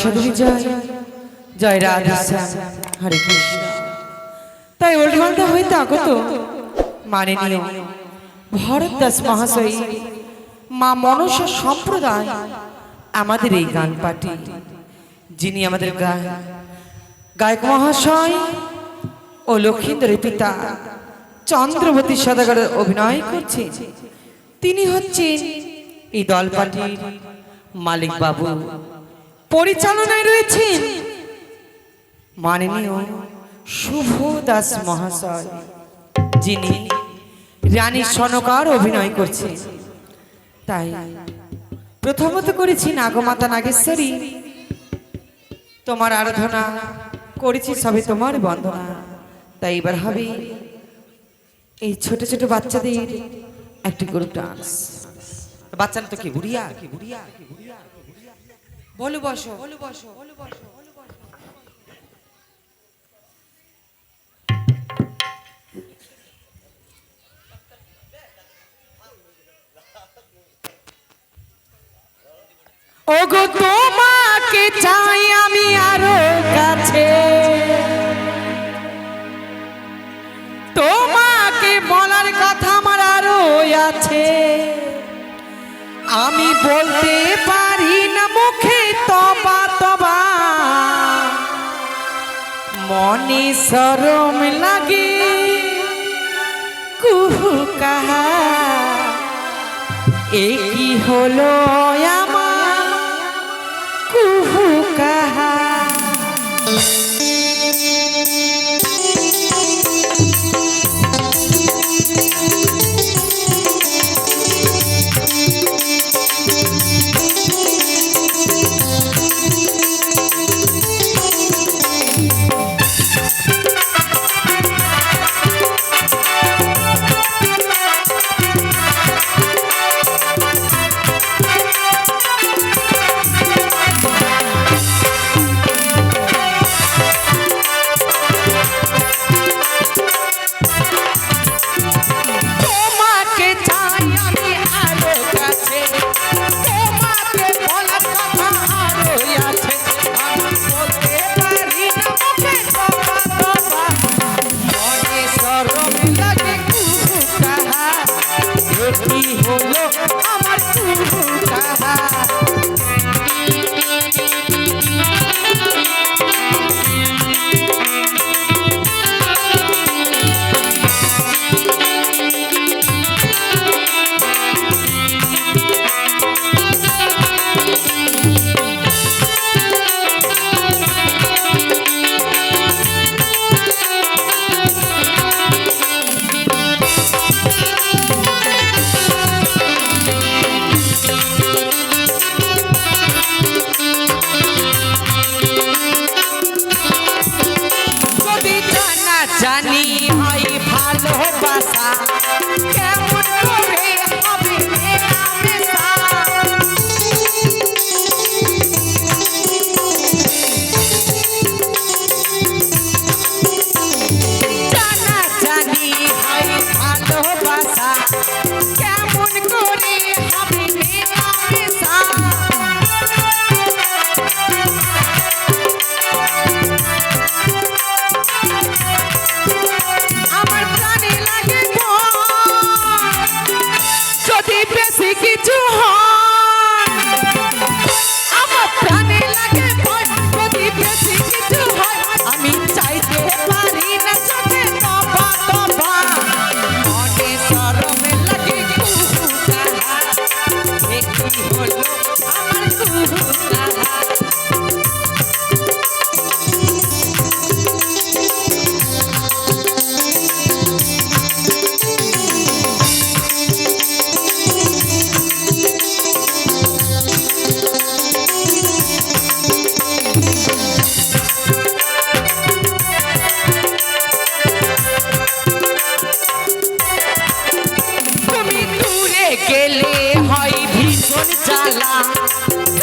সাধুরী জয়। জয় রাধা হরে কৃষ্ণ। তাই ওল্ডমালদা হইতে আগত মাননীয় ভরত দাস মহাশয়, মা মনসা সম্প্রদায় আমাদের এই গান পার্টি যিনি আমাদের গায় গায়ক মহাশয় ও লক্ষিন্দরের পিতা চন্দ্রবতী সদাগর অভিনয় করছে তিনি হচ্ছেন এই দল পার্টির মালিক বাবু পরিচালনায় রয়েছেন মাননীয় শুভ দাস মহাশয়, যিনি রানী সনকার অভিনয় করছে তাই প্রথমত করেছি নাগমাতা নাগেশ্বরী। তোমার আরাধনা করেছি সবে তোমার বন্দনা। তাই এবার হবে এই ছোট ছোট বাচ্চাদের একটি গ্রুপ ডান্স বাচ্চারা তো কি বুড়িয়া কি বুড়িয়া কি বুড়িয়া? বলো বসো। বলো বসো বলো বসো ওগো তোমাকে চাই আমি আরও কাছে। তোমাকে বলার কথা আমার আরও আছে। আমি বলতে পারি মনে সরম লাগে। কুহু কাহা এ কি হলো জানা হয় ভালোবাসা বেশি কিছু ভীষণ জ্বালা